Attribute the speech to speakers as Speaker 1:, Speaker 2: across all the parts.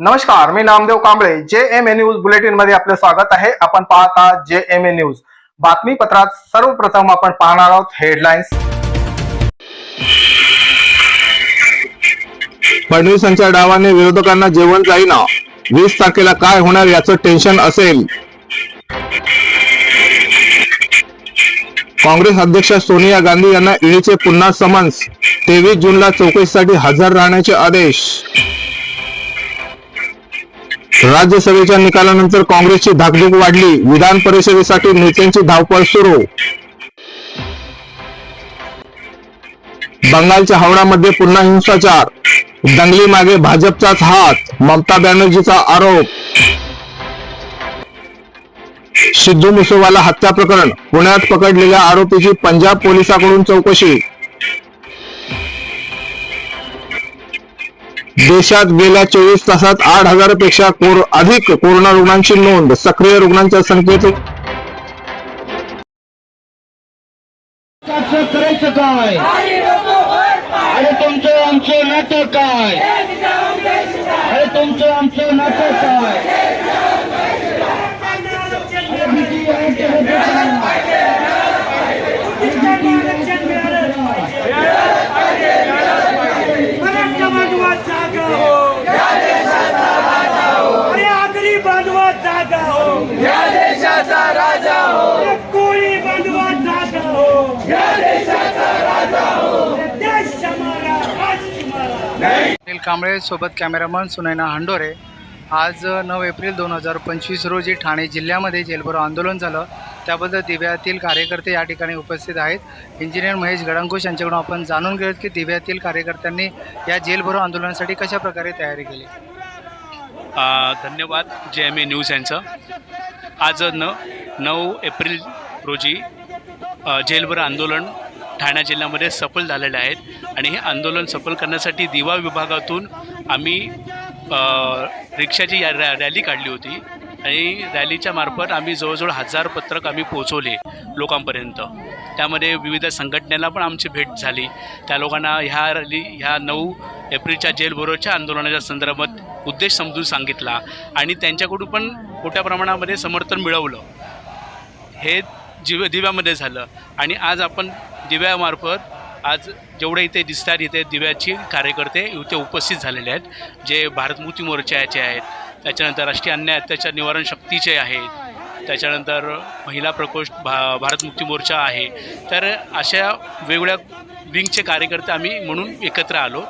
Speaker 1: नमस्कार मी नामदेव कांबळे. जे M A news बुलेटिनमध्ये आपले स्वागत आहे. आपण पाहता जे एम ए न्यूज बातमीपत्रात सर्वप्रथम आपण पाहणार आहोत हेडलाईन्स
Speaker 2: फडणवीसांच्या डावाने विरोधकांना जेवण जाईना. वीस तारखेला काय होणार याचं टेन्शन असेल. काँग्रेस अध्यक्ष सोनिया गांधी यांना ईडीचे पुन्हा समन्स. तेवीस जूनला चौकशीसाठी हजर राहण्याचे आदेश. राज्यसभेच्या निकालानंतर काँग्रेसची धाकधूक वाढली. विधान परिषदेसाठी नेत्यांची धावपळ सुरू. बंगालच्या हावडामध्ये पुन्हा हिंसाचार. दंगली मागे भाजपचाच हात ममता बॅनर्जीचा आरोप. सिद्धू मुसोवाला हत्या प्रकरण पुण्यात पकडलेल्या आरोपीची पंजाब पोलिसांकडून चौकशी. देशात गेल्या चोवीस तासात आठ हजारपेक्षा कोर अधिक कोरोना रुग्णांची नोंद सक्रिय रुग्णांच्या संख्येत.
Speaker 3: करायचं काय? अरे तुमचं आमचं नातं काय? अरे तुमचं आमचं नातं काय अरे भीती वाटते का?
Speaker 4: मराठा बांधवा जागा हो अरे आगरी बांधवा जागा हो या देशाचा राजा हो कोळी बांधवा जागा हो या देशाचा राजा हो देश हमारा राष्ट्र हमारा
Speaker 5: अनिल कांबळे सोबत कॅमेरामन सुनैना हांडोरे. आज नऊ एप्रिल दोन हजार पंचवीस रोजी ठाणे जिल्ह्यामध्ये जेलभरो आंदोलन झालं. त्याबद्दल दिव्यातील कार्यकर्ते या ठिकाणी उपस्थित आहेत. इंजिनियर महेश गडंकुश यांच्याकडून आपण जाणून घेऊयात की दिव्यातील कार्यकर्त्यांनी या जेलभरो आंदोलनासाठी कशा प्रकारे तयारी केली?
Speaker 6: धन्यवाद जे एम ए न्यूज यांचं. आज न नऊ एप्रिल रोजी जेलभरो आंदोलन ठाणे जिल्ह्यामध्ये सफल झालेले आहेत आणि हे आंदोलन सफल करण्यासाठी दिवा विभागातून आम्ही रिक्षाची या रॅ रॅली काढली होती. आणि रॅलीच्या मार्फत आम्ही जवळजवळ हजार पत्रक आम्ही पोचवले लोकांपर्यंत. त्यामध्ये विविध संघटनेला पण आमची भेट झाली. त्या लोकांना ह्या रॅली ह्या नऊ एप्रिलच्या जेलबरोबरच्या आंदोलनाच्या संदर्भात उद्देश समजून सांगितला आणि त्यांच्याकडून पण मोठ्या प्रमाणामध्ये समर्थन मिळवलं. हे जीव दिव्यामध्ये झालं. आणि आज आपण दिव्यामार्फत आज जेवढे इथे दिसतात इथे दिव्याची कार्यकर्ते इथे उपस्थित झालेले आहेत जे भारतमुक्ती मोर्चाचे आहेत. त्याच्यानंतर राष्ट्रीय अन्याय अत्याचार निवारण शक्तीचे आहेत त्याच्यानंतर महिला प्रकोष्ठ भा भारतमुक्ती मोर्चा आहे. तर अशा वेगवेगळ्या विंगचे कार्यकर्ते आम्ही म्हणून एकत्र आलो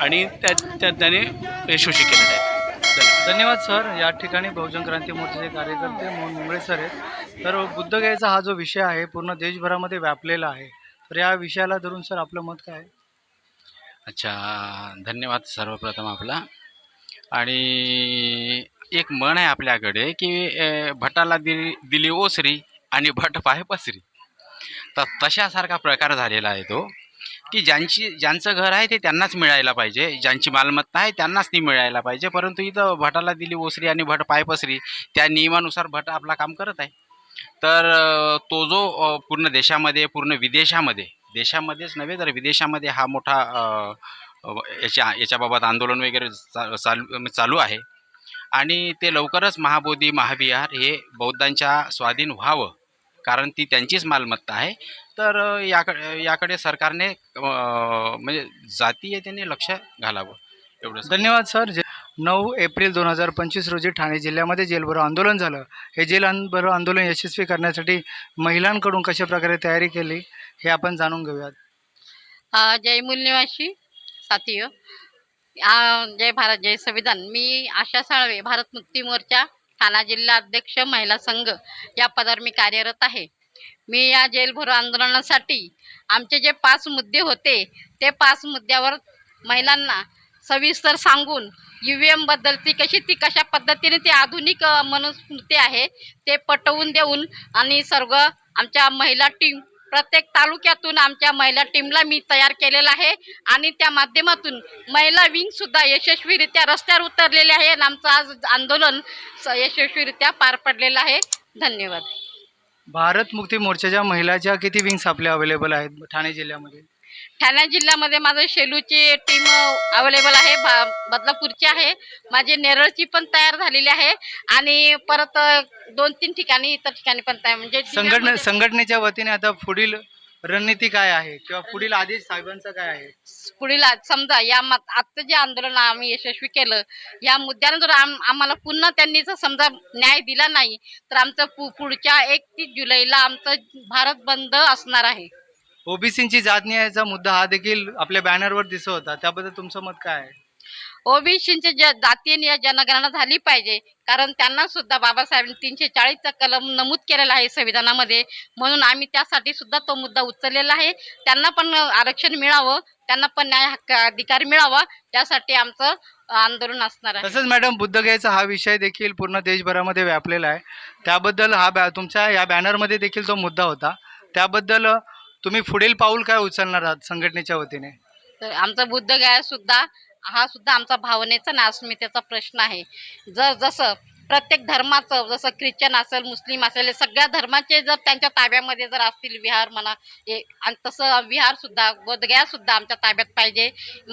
Speaker 6: आणि त्या त्या त्याने यशस्वी केलेले आहेत. धन्यवाद.
Speaker 5: धन्यवाद सर. या ठिकाणी बहुजन क्रांती मोर्चाचे कार्यकर्ते मोहन मुंगळे सर आहेत. तर बुद्धगयाचा हा जो विषय आहे पूर्ण देशभरामध्ये व्यापलेला आहे. तर या विषयाला धरून सर आपलं मत काय आहे?
Speaker 7: अच्छा धन्यवाद सर्वप्रथम आपला. आणि एक म्हण आहे आपल्याकडे की भटाला दिली दिली ओसरी आणि भट पाहे पसरी. तर तशासारखा प्रकार झालेला आहे तो की ज्यांची ज्यांचं घर आहे ते त्यांनाच मिळायला पाहिजे. ज्यांची मालमत्ता आहे त्यांनाच ती मिळायला पाहिजे. परंतु इथं भटाला दिली ओसरी आणि भट पाय पसरी त्या नियमानुसार भट आपला काम करत आहे. तर तो जो पूर्ण देशामध्ये पूर्ण विदेशामध्ये देशामध्येच नव्हे तर विदेशामध्ये हा मोठा याच्या याच्याबाबत आंदोलन वगैरे चा चालू म्हणजे चालू आहे. आणि ते लवकरच महाबोधी महाविहार हे बौद्धांच्या स्वाधीन व्हावं कारण ती त्यांचीच मालमत्ता आहे. तर याकडे याकडे सरकारने म्हणजे जातीय त्यांनी लक्ष घालावं एवढंच
Speaker 5: धन्यवाद सर. नऊ एप्रिल दोन हजार पंचवीस रोजी ठाणे जिल्ह्यामध्ये जेलभरो आंदोलन झालं. हे जेल भरो आंदोलन यशस्वी करण्यासाठी महिलांकडून कशा प्रकारे तयारी केली हे आपण जाणून घेऊयात.
Speaker 8: जय मूल साथी जय भारत जय संविधान. मी आशा साळवे भारत मुक्ती मोर्चा ठाणा जिल्हा अध्यक्ष महिला संघ या पदावर मी कार्यरत आहे. मी या जेलभरो आंदोलनासाठी आमचे जे पाच मुद्दे होते ते पाच मुद्द्यावर महिलांना सविस्तर सांगून यू व्ही एमबद्दल ती कशी ती कशा पद्धतीने ती आधुनिक मनुस्मृती आहे ते पटवून देऊन आणि सर्व आमच्या महिला टीम प्रत्येक तालुक्यातून आमच्या महिला टीमला मी तयार केलेला आहे आणि त्या माध्यमातून महिला विंग सुद्धा यशस्वीरित्या रस्त्यावर उतरलेले आहे आणि आमचं आज आंदोलन स- यशस्वीरित्या पार पडलेलं आहे. धन्यवाद.
Speaker 5: भारत मुक्ती मोर्चाच्या महिलाच्या किती विंग्स आपल्या अवेलेबल आहेत ठाणे जिल्ह्यामध्ये?
Speaker 8: ठाणे जिल्ह्यामध्ये माझं शेलूची टीम अवेलेबल आहे. बदलापूरची आहे. माझी नेरळची पण तयार झालेली आहे. आणि परत दोन तीन ठिकाणी इतर ठिकाणी पण तयार म्हणजे
Speaker 5: संघटने संघटनेच्या वतीने आता पुढील रणनीती काय आहे? किंवा पुढील आदेश साहेबांचा काय आहे?
Speaker 8: पुढील आज समजा या मत आजचं जे आंदोलन आम्ही यशस्वी केलं या मुद्द्यानं जर आम- आम्हाला पुन्हा त्यांनी जर समजा न्याय दिला नाही तर आमचं पु- पुढच्या एकतीस जुलैला आमचं भारत बंद असणार आहे.
Speaker 5: ओबीसीची जात न्यायाचा मुद्दा हा देखील आपल्या बॅनरवर दिसत होता. त्याबद्दल तुमचं मत काय आहे?
Speaker 8: ओबीसीची जातीय निय जनगणना झाली पाहिजे कारण त्यांना सुद्धा बाबासाहेबांनी तीनशे चाळीसचा कलम नमूद केलेला आहे संविधानामध्ये. म्हणून आम्ही त्यासाठी सुद्धा तो मुद्दा उचललेला आहे. त्यांना पण आरक्षण मिळावं त्यांना पण न्याय हक्क अधिकार मिळावा त्यासाठी आमचं आंदोलन असणार आहे.
Speaker 5: तसंच मॅडम बुद्धगयाचा हा विषय देखील पूर्ण देशभरामध्ये व्यापलेला आहे. त्याबद्दल हा बॅ तुमच्या या बॅनरमध्ये देखील तो मुद्दा होता. त्याबद्दल तुम्ही पुढील पाऊल काय उचलणार आहात संघटनेच्या वतीने?
Speaker 8: तर आमचा गाय सुद्धा हा सुद्धा आमचा भावनेचा नास्मितेचा अस्मितेचा प्रश्न आहे. जर जसं प्रत्येक धर्माचं जसं ख्रिश्चन असेल मुस्लिम असेल सगळ्या धर्माचे जर त्यांच्या ताब्यामध्ये जर असतील विहार म्हणा आणि तसं विहार सुद्धा बोधगया सुद्धा आमच्या ताब्यात पाहिजे.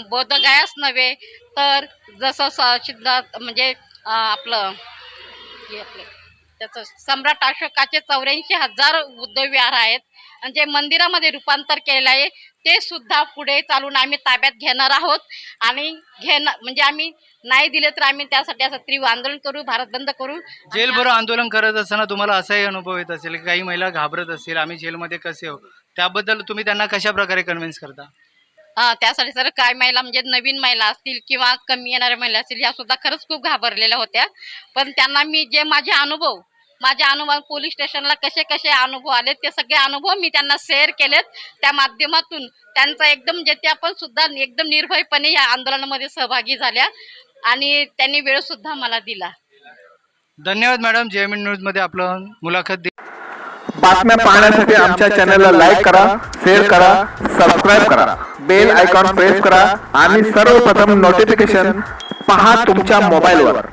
Speaker 8: बोधगयाच नव्हे तर जसं स सिद्धार्थ म्हणजे आपलं हे आपलं त्याचं सम्राट अशोकाचे चौऱ्याऐंशी हजार बुद्ध विहार आहेत. जे मंदिरामध्ये रूपांतर केलेलं आहे ते सुद्धा पुढे चालून आम्ही ताब्यात घेणार आहोत. आणि घेणार म्हणजे आम्ही नाही दिले तर आम्ही त्यासाठी असं तीव्र आंदोलन करू भारत बंद करू.
Speaker 5: जेलभरो आंदोलन करत असताना तुम्हाला असाही अनुभव येत असेल की काही महिला घाबरत असतील आम्ही जेलमध्ये कसे हो त्याबद्दल तुम्ही त्यांना कशा प्रकारे कन्व्हिन्स करता?
Speaker 8: हा, त्यासाठी सर काय महिला म्हणजे नवीन महिला असतील किंवा कमी येणाऱ्या महिला असतील ह्या सुद्धा खरंच खूप घाबरलेल्या होत्या. पण त्यांना मी जे माझे अनुभव माझ्या अनुभव पोलीस स्टेशनला कसे कसे अनुभव आले ते सगळे अनुभव मी त्यांना शेअर केलेत. त्या माध्यमातून त्यांचा एकदम जे त्या पण सुद्धा एकदम निर्भयपणे या आंदोलनामध्ये सहभागी झाल्या आणि त्यांनी वेळ सुद्धा मला दिला.
Speaker 5: धन्यवाद मॅडम. जेएमएन न्यूजमध्ये आपलं मुलाखत दिली
Speaker 2: बातम्या पाहण्यासाठी आमच्या चॅनलला लाईक करा शेअर करा सबस्क्राईब करा. बेल आयकॉन प्रेस करा आणि सर्वप्रथम नोटिफिकेशन पहा तुमच्या मोबाईलवर